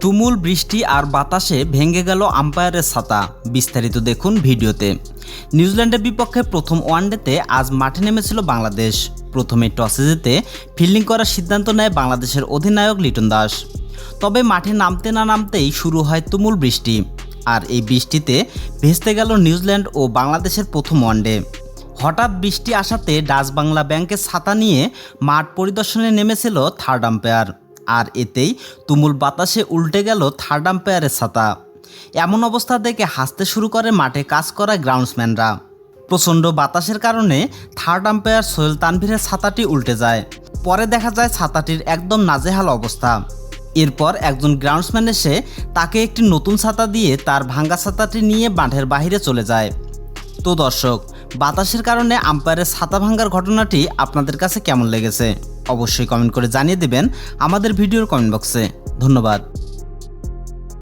তুমুল বৃষ্টি আর বাতাসে ভেঙে গেল আম্পায়ারের ছাতা। বিস্তারিত দেখুন ভিডিওতে। নিউজিল্যান্ডের বিপক্ষে প্রথম ওয়ানডেতে আজ মাঠে নেমেছিল বাংলাদেশ। প্রথমে টসে জিতে ফিল্ডিং করার সিদ্ধান্ত নেয় বাংলাদেশের অধিনায়ক লিটন দাস। তবে মাঠে নামতে না নামতেই শুরু হয় তুমুল বৃষ্টি। আর এই বৃষ্টিতে ভেস্তে গেল নিউজিল্যান্ড ও বাংলাদেশের প্রথম ওয়ানডে। হঠাৎ বৃষ্টি আসাতে ডাচ বাংলা ব্যাংকের ছাতা নিয়ে মাঠ পরিদর্শনে নেমেছিল থার্ড আম্পায়ার। আর এতেই তুমুল বাতাসে উল্টে গেল থার্ড আম্পায়ারের ছাতা। এমন অবস্থা দেখে হাসতে শুরু করে মাঠে কাজ করা গ্রাউন্ডসম্যানরা। প্রচণ্ড বাতাসের কারণে থার্ড আম্পায়ার সোহেল তানভীরের ছাতাটি উল্টে যায়। পরে দেখা যায় ছাতাটির একদম নাজেহাল অবস্থা। এরপর একজন গ্রাউন্ডসম্যান এসে তাকে একটি নতুন ছাতা দিয়ে তার ভাঙ্গা ছাতাটি নিয়ে বাঁধের বাইরে চলে যায়। তো দর্শক বাতাসের কারণে আম্পায়ারের ছাতা ভাঙ্গার ঘটনাটি আপনাদের কাছে কেমন লেগেছে? অবশ্যই কমেন্ট করে জানিয়ে দেবেন আমাদের ভিডিওর কমেন্ট বক্সে। ধন্যবাদ।